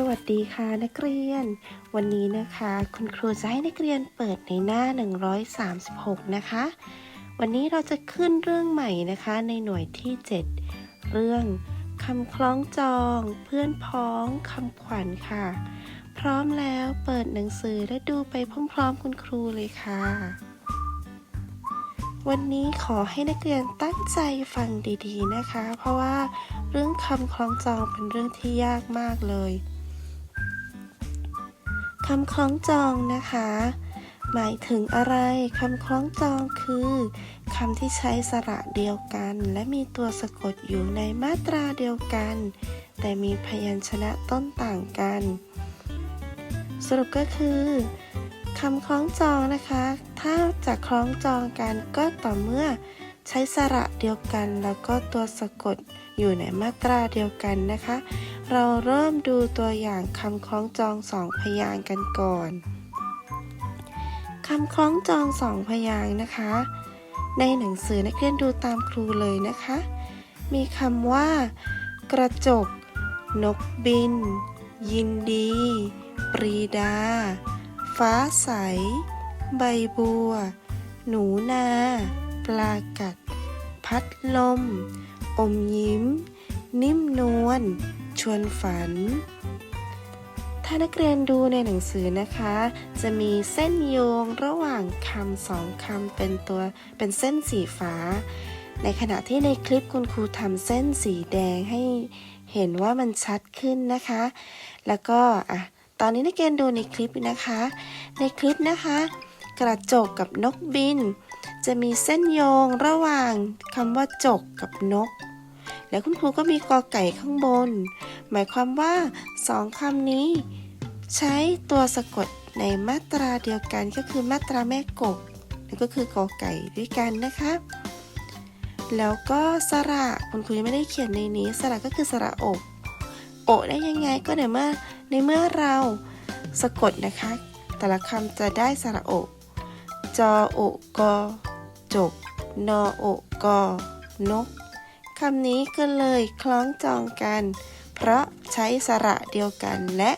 สวัสดีค่ะนักเรียน วันนี้นะคะ คุณครูจะให้นักเรียนเปิดในหน้า 136 นะคะ วันนี้เราจะขึ้นเรื่องใหม่นะคะในหน่วยที่ 7 เรื่องคำคล้องจอง เพื่อนพ้องคำขวัญค่ะ พร้อมแล้วเปิดหนังสือและดูไปพร้อมๆ คุณครูเลยค่ะ วันนี้ขอให้นักเรียนตั้งใจฟังดีๆนะคะ เพราะว่าเรื่องคำคล้องจองเป็นเรื่องที่ยากมากเลย คำคล้องจองนะคะ หมายถึงอะไรคำคล้องจองคือคำที่ใช้สระเดียวกัน และมีตัวสะกดอยู่ในมาตราเดียวกัน แต่มีพยัญชนะต้นต่างกัน สรุปก็คือคำคล้องจองนะคะ ถ้าจะคล้องจองกันก็ต่อเมื่อ ใช้สระเดียวกันแล้วก็ตัวสะกดอยู่ในมาตราเดียวกันนะคะ เราเริ่มดูตัวอย่างคำคล้องจองสองพยางกันก่อนคำคล้องจองสองพยางนะคะ ในหนังสือนักเรียนดูตามครูเลยนะคะ มีคำว่า กระจก นกบิน ยินดี ปรีดา ฟ้าใส ใบบัว หนูนา ปลากัด พัดลม อมยิ้ม นิ่มนวล ชวนฝัน ถ้านักเรียนดูในหนังสือนะคะ จะมีเส้นโยงระหว่างคำสองคำเป็นตัวเป็นเส้นสีฟ้า ในขณะที่ในคลิปคุณครูทำเส้นสีแดงให้เห็นว่ามันชัดขึ้นนะคะ แล้วก็อะตอนนี้นักเรียนดูในคลิปนะคะ ในคลิปนะคะ กระจกกับนกบิน จะมีเส้นโยงระหว่างคำว่าจกกับนก แล้วคุณครูก็มีกอไก่ข้างบน หมายความว่าสองคำนี้ ใช้ตัวสะกดในมาตราเดียวกันก็คือมาตราแม่กบนั่นก็คือกอไก่ด้วยกันนะคะ แล้วก็สระคุณครูยังไม่ได้เขียนในนี้ สระก็คือสระอกโอได้ยังไงก็ในเมื่อในเมื่อเราสะกดนะคะ แต่ละคำจะได้สระอก จอโอกกอจกนอโอกกอนก คำนี้ก็เลยคล้องจองกัน เพราะใช้สระเดียวกันและ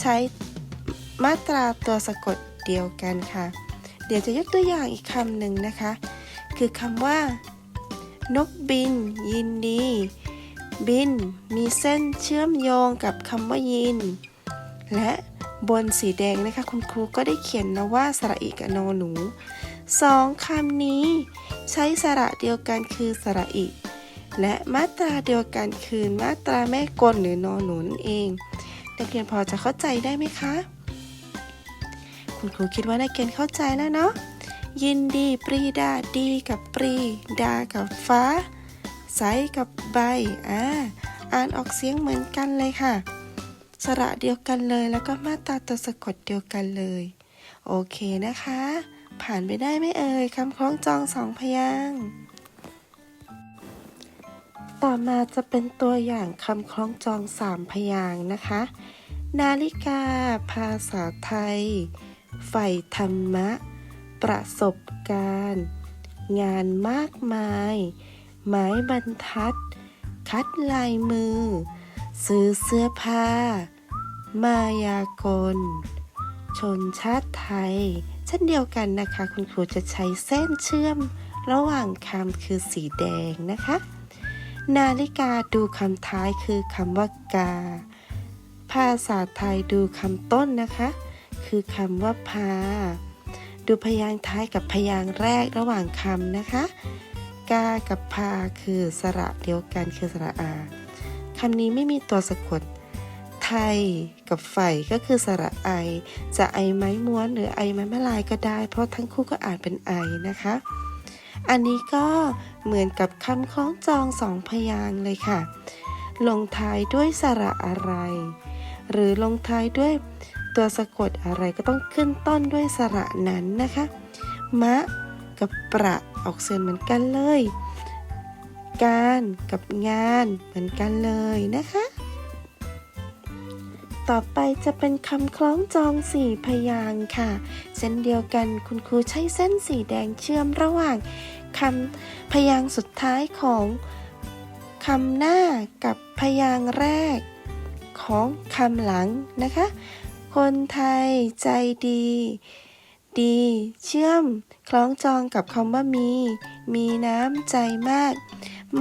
ใช้มาตราตัวสะกดเดียวกันค่ะ เดี๋ยวจะยกตัวอย่างอีกคำหนึ่งนะคะ คือคำว่า นกบิน ยินดี บิน มีเส้นเชื่อมโยงกับคำว่ายิน และ บนสีแดงนะคะคุณครูก็ได้เขียนนะว่าสระอีกับนอหนูสองคำนี้ ใช้สระเดียวกันคือสระอีและมาตราเดียวกันคือมาตราแม่กลหรือนอหนูนั่นเองนักเรียนพอจะเข้าใจได้ไหมคะ คุณครูคิดว่านักเรียนเข้าใจแล้วเนาะยินดีปรีดาดีกับปรีดากับฟ้าใสกับใบอ่าอ่านออกเสียงเหมือนกันเลยค่ะ สระเดียวกันเลย แล้วก็มาตราตัวสะกดเดียวกันเลย โอเคนะคะ ผ่านไปได้ไหมเอ่ยคำคล้องจองสองพยางค์ต่อมาจะเป็นตัวอย่างคำคล้องจองสามพยางค์นะคะ นาฬิกา ภาษาไทยใฝ่ธรรมะ ประสบการณ์ งานมากมาย ไม้บรรทัด คัดลายมือ ซื้อเสื้อผ้า มายากล ชนชาติไทย เช่นเดียวกันนะคะ คุณครูจะใช้เส้นเชื่อมระหว่างคำคือสีแดงนะคะ นาฬิกาดูคำท้ายคือคำว่ากา ภาษาไทยดูคำต้นนะคะ คือคำว่าพา ดูพยางค์ท้ายกับพยางค์แรกระหว่างคำนะคะ กากับพาคือสระเดียวกันคือสระอา คำนี้ไม่มีตัวสะกด ไทยกับไฟก็คือสระไอ จะไอไม้ม้วนหรือไอไม้มะลายก็ได้ เพราะทั้งคู่ก็อ่านเป็นไอนะคะ อันนี้ก็เหมือนกับคำคล้องจองสองพยางเลยค่ะ ลงท้ายด้วยสระอะไร หรือลงท้ายด้วยตัวสะกดอะไรก็ต้องขึ้นต้นด้วยสระนั้นนะคะ มะกับประออกเสียงเหมือนกันเลย การกับงานเหมือนกันเลยนะคะ ต่อไปจะเป็นคำคล้องจองสี่พยางค์ค่ะ เช่นเดียวกันคุณครูใช้เส้นสีแดงเชื่อมระหว่างคำพยางค์สุดท้ายของคำหน้ากับพยางค์แรกของคำหลังนะคะ คนไทยใจดี ดี เชื่อม คล้องจองกับคำว่ามี มีน้ำใจมาก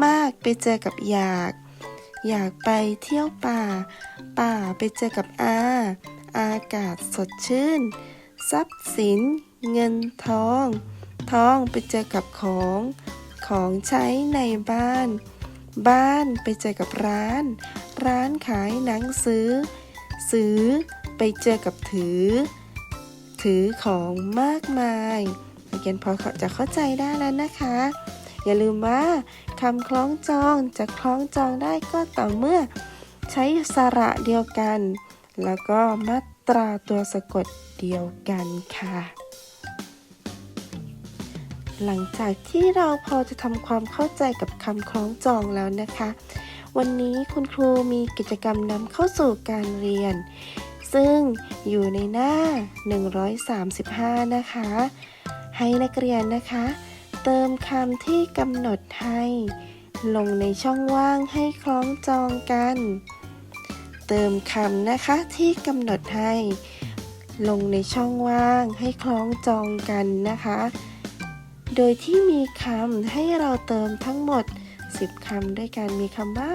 มากไปเจอกับอยาก อยากไปเที่ยวป่า ป่าไปเจอกับอา อากาศสดชื่น ทรัพย์สิน เงินทอง ทองไปเจอกับของ ของใช้ในบ้าน บ้านไปเจอกับร้าน ร้านขายหนังสือ ซื้อไปเจอกับถือ ถือของมากมายนักเรียนพอจะเข้าใจได้แล้วนะคะ อย่าลืมว่า คำคล้องจองจะคล้องจองได้ก็ต่อเมื่อ ใช้สระเดียวกัน แล้วก็มาตราตัวสะกดเดียวกันค่ะ หลังจากที่เราพอจะทำความเข้าใจกับคำคล้องจองแล้วนะคะ วันนี้คุณครูมีกิจกรรมนำเข้าสู่การเรียน ซึ่งอยู่ในหน้า 135 นะคะ ให้นักเรียนนะคะ เติมคำที่กำหนดให้ ลงในช่องว่างให้คล้องจองกัน เติมคำนะคะที่กำหนดให้ ลงในช่องว่างให้คล้องจองกันนะคะ โดยที่มีคำให้เราเติมทั้งหมด 10คำด้วยกันมีคำว่า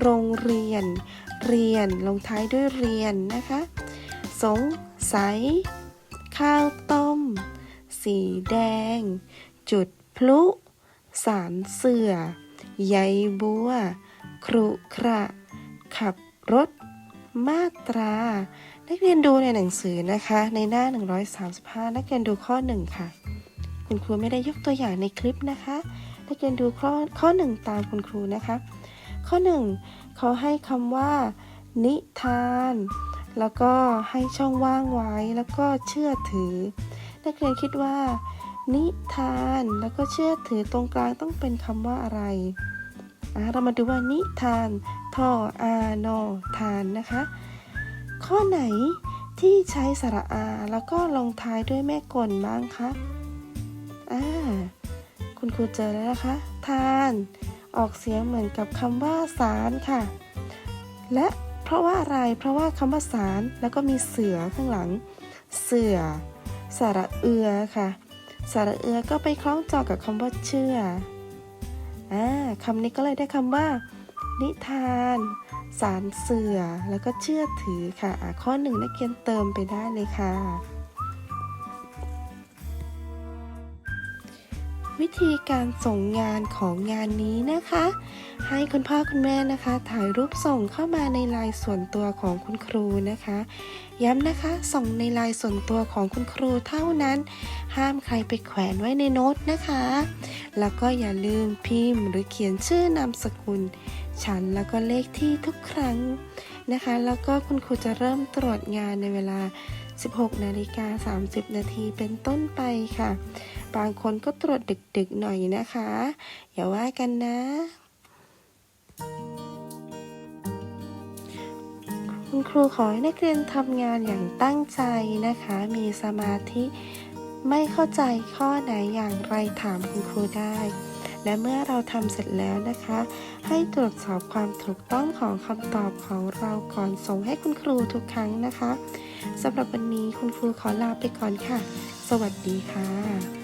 โรงเรียน เรียน ลงท้ายด้วยเรียนนะคะ สงสัย ข้าวต้ม สีแดง จุดพลุ สารเสือใยบัว ครุขระ ขับรถ มาตรา นักเรียนดูในหนังสือนะคะ ในหน้า 135 นักเรียนดูข้อ 1 ค่ะ คุณครูไม่ได้ยกตัวอย่างในคลิปนะคะ นักเรียนดูข้อข้อ 1 ตามคุณครูนะคะ ข้อ 1 เขาให้คำว่า นิทาน แล้วก็ให้ช่องว่างไว้ แล้วก็เชื่อถือ นักเรียนคิดว่า นิทานแล้วก็เชื่อถือตรงกลางต้องเป็นคำว่าอะไรอะเรามาดูว่านิทานทออานอทานนะคะ ข้อไหนที่ใช้สระอา แล้วก็ลงท้ายด้วยแม่กลบ้างคะอ่าคุณครูเจอแล้วนะคะ ทาน ออกเสียงเหมือนกับคำว่าสารค่ะ และเพราะว่าอะไร เพราะว่าคำว่าสารแล้วก็มีเสือข้างหลัง เสือสระเอือค่ะ สระเอือก็ไปคล้องจองกับคำว่าเชื่ออ่าคำนี้ก็เลยได้คำว่า นิทาน สารเสือ แล้วก็เชื่อถือค่ะอะข้อหนึ่งนักเรียนเติมไปได้เลยค่ะ วิธีการส่งงานของงานนี้นะคะ ให้คุณพ่อคุณแม่นะคะ ถ่ายรูปส่งเข้ามาในไลน์ส่วนตัวของคุณครูนะคะ ย้ำนะคะ ส่งในไลน์ส่วนตัวของคุณครูเท่านั้น ห้ามใครไปแขวนไว้ในโน้ตนะคะ แล้วก็อย่าลืมพิมพ์ หรือเขียนชื่อนามสกุลชั้นแล้วก็เลขที่ทุกครั้งนะคะ แล้วก็คุณครูจะเริ่มตรวจงานในเวลา 16 นาฬิกา 30 นาทีเป็นต้นไปค่ะ บางคนก็ตรวจดึกๆหน่อยนะคะ อย่าว่ากันนะ คุณครูขอให้นักเรียนทำงานอย่างตั้งใจนะคะ มีสมาธิไม่เข้าใจข้อไหนอย่างไรถามคุณครูได้ และเมื่อเราทำเสร็จแล้วนะคะ ให้ตรวจสอบความถูกต้องของคำตอบของเราก่อนส่งให้คุณครูทุกครั้งนะคะ สำหรับวันนี้คุณครูขอลาไปก่อนค่ะ สวัสดีค่ะ